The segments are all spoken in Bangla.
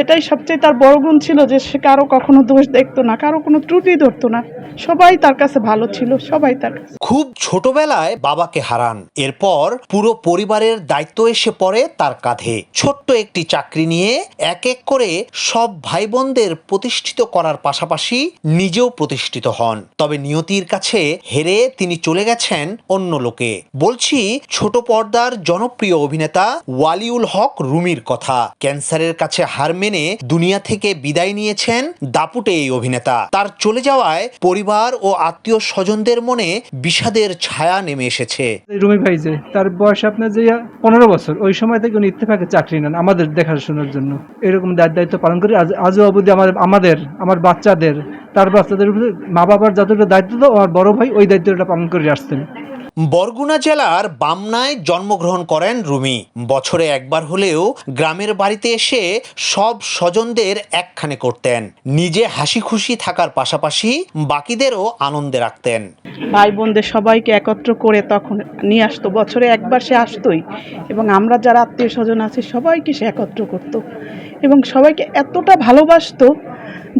এটাই সবচেয়ে তার বড় গুণ ছিল যে সে কারও কখনো দোষ দেখতো না, কারও কোনো ত্রুটি ধরতো না। সবাই তার কাছে ভালো ছিল, সবাই তার কাছে খুব ছোটবেলায় বাবাকে হারান। এরপর পুরো পরিবারের দায়িত্ব এসে পড়ে তার কাঁধে। ছোট্ট একটি চাকরি নিয়ে এক এক করে সব ভাই বোনদের প্রতিষ্ঠিত করার পাশাপাশি নিজেও প্রতিষ্ঠিত হন। তবে নিয়তির কাছে হেরে তিনি চলে গেছেন অন্য লোকে। বলছি, ছোট পর্দার জনপ্রিয় অভিনেতা ওয়ালিউল হক রুমির কথা। ক্যান্সারের কাছে হার মেনে দুনিয়া থেকে বিদায় নিয়েছেন দাপুটে এই অভিনেতা। তার চলে যাওয়ায় পরিবার ও আত্মীয় স্বজনদের মনে বিষাদের ছায়া নেমে এসেছে। রুমি ভাই যে, তার বয়স আপনার যে পনেরো বছর, ওই সময় থেকে উনি ইত্তেফাকে চাকরি নেন আমাদের দেখাশোনার জন্য। এরকম দায় দায়িত্ব পালন করি, আজ আজও অবধি আমাদের আমাদের আমার বাচ্চাদের, তার বাচ্চাদের মা বাবার যতটা দায়িত্ব, আমার বড় ভাই ওই দায়িত্বটা পালন করে আসতেন বরগুনা জেলার বামনায় জন্মগ্রহণ করেন রুমি। বছরে একবার হলেও গ্রামের বাড়িতে এসে সব স্বজনদের একখানে করতেন। নিজে হাসি খুশি থাকার পাশাপাশি বাকিদেরও আনন্দে রাখতেন। ভাই বোনদের সবাইকে একত্র করে তখন নিয়ে আসতো। বছরে একবার সে আসতোই এবং আমরা যারা আত্মীয় স্বজন আছি, সবাইকে সে একত্র করত এবং সবাইকে এতটা ভালোবাসতো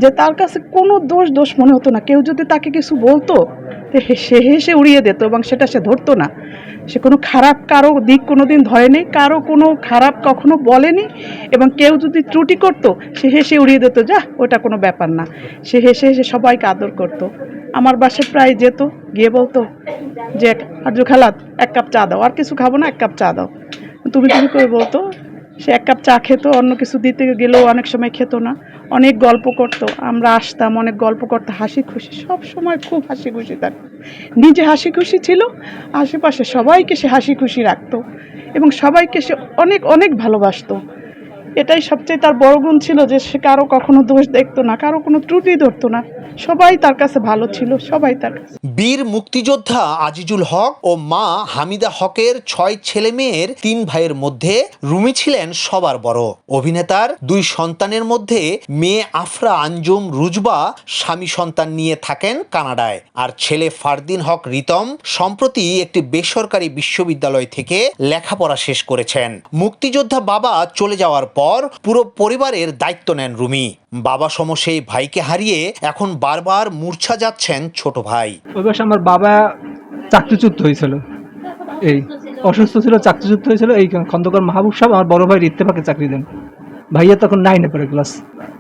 যে তার কাছে কোনো দোষ দোষ মনে হতো না। কেউ যদি তাকে কিছু বলতো সে হেসে উড়িয়ে দিত এবং সেটা সে ধরতো না। সে কোনো খারাপ কারও দিক কোনো দিন ধরেনি, কারও কোনো খারাপ কখনো বলেনি এবং কেউ যদি ত্রুটি করতো, সে হেসে উড়িয়ে দিত, যা, ওটা কোনো ব্যাপার না। সে হেসে হেসে সবাইকে আদর করতো। আমার বাসায় প্রায় যেত, গিয়ে বলতো যে আর্য খালাত, এক কাপ চা দাও, আর কিছু খাব না, এক কাপ চা দাও। তুমি তুমি করে বলতো সে এক কাপ চা খেত, অন্য কিছু দিতে গেলেও অনেক সময় খেত না। অনেক গল্প করত, আমরা আসতাম, অনেক গল্প করতো, হাসি খুশি, সব সময় খুব হাসি খুশি থাকত। নিজে হাসি খুশি ছিল, আশেপাশে সবাইকে সে হাসি খুশি রাখত এবং সবাইকে সে অনেক অনেক ভালোবাসতো। এটাই সবচেয়ে তার বড় গুণ ছিল যে সে কারও কখনো দোষ দেখতো না, কারও কোনো ত্রুটি ধরতো না। সবাই তার কাছে ভালো ছিল, সবাই তার কাছে। বীর মুক্তিযোদ্ধা আজিজুল হক ও মা হামিদা হকের ছয় ছেলে মেয়ের তিন ভাইয়ের মধ্যে রুমি ছিলেন সবার বড়। অভিনেতার দুই সন্তানের মধ্যে মেয়ে আফরা আঞ্জুম রুজবা স্বামী সন্তান নিয়ে থাকেন কানাডায়। আর ছেলে ফারদিন হক রিতম সম্প্রতি একটি বেসরকারি বিশ্ববিদ্যালয় থেকে লেখাপড়া শেষ করেছেন। মুক্তিযোদ্ধা বাবা চলে যাওয়ার পর পুরো পরিবারের দায়িত্ব নেন রুমি। বাবা সম সেই ভাইকে হারিয়ে এখন বারবার মূর্ছা যাচ্ছেন ছোট ভাই। আমার বাবা চাকরিচ্যুত হয়েছিল। এই, অসুস্থ ছিল, চাকরিচ্যুত হয়েছিল, এই খন্দকার মাহবুব সাহেব আমার বড় ভাইয়ের ইত্তেফাকে চাকরি দেন। ভাইয়া তখন নাইনে পড়ে ক্লাস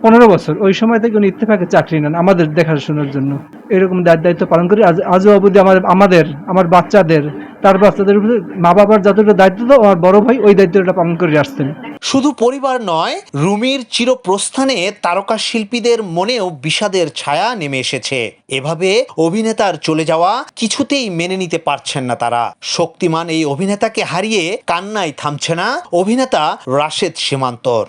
পনেরো বছর, ওই সময় থেকে উনি ইত্তেফাকে চাকরি নেন আমাদের দেখাশোনার জন্য। এরকম দায় দায়িত্ব পালন করি, আজ আজও অবধি আমাদের আমাদের, আমার বাচ্চাদের, তার বাচ্চাদের মা বাবার যতটা দায়িত্ব আমার বড় ভাই ওই দায়িত্বটা পালন করে আসতেন। শুধু পরিবার নয়, রুমির চিরপ্রস্থানে তারকা শিল্পীদের মনেও বিষাদের ছায়া নেমে এসেছে। এভাবে অভিনেতার চলে যাওয়া কিছুতেই মেনে নিতে পারছেন না তারা। শক্তিমান এই অভিনেতাকে হারিয়ে কান্নায় থামছে না অভিনেতা রাশেদ সীমান্তর।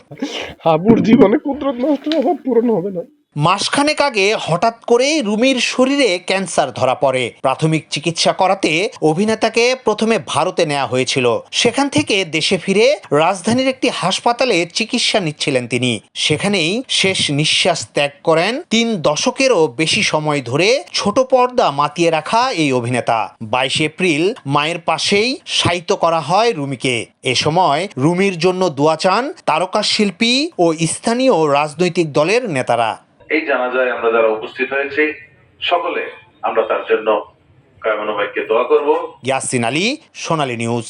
হাবুর জীবনে কুদরত নষ্ট পূরণ হবে না। মাসখানেক আগে হঠাৎ করেই রুমির শরীরে ক্যান্সার ধরা পড়ে। প্রাথমিক চিকিৎসা করাতে অভিনেতাকে প্রথমে ভারতে নেওয়া হয়েছিল। সেখান থেকে দেশে ফিরে রাজধানীর একটি হাসপাতালে চিকিৎসা নিচ্ছিলেন তিনি। সেখানেই শেষ নিঃশ্বাস ত্যাগ করেন। তিন দশকেরও বেশি সময় ধরে ছোট পর্দা মাতিয়ে রাখা এই অভিনেতা। বাইশে এপ্রিল মায়ের পাশেই সাহিত্য করা হয় রুমিকে। এ সময় রুমির জন্য দোয়া চান তারকা শিল্পী ও স্থানীয় রাজনৈতিক দলের নেতারা। এই জানাজায় আমরা যারা উপস্থিত হয়েছি, সকলে আমরা তার জন্য কায়মনোবাইককে দোয়া করব। ইয়াসিন আলী, সোনালী নিউজ।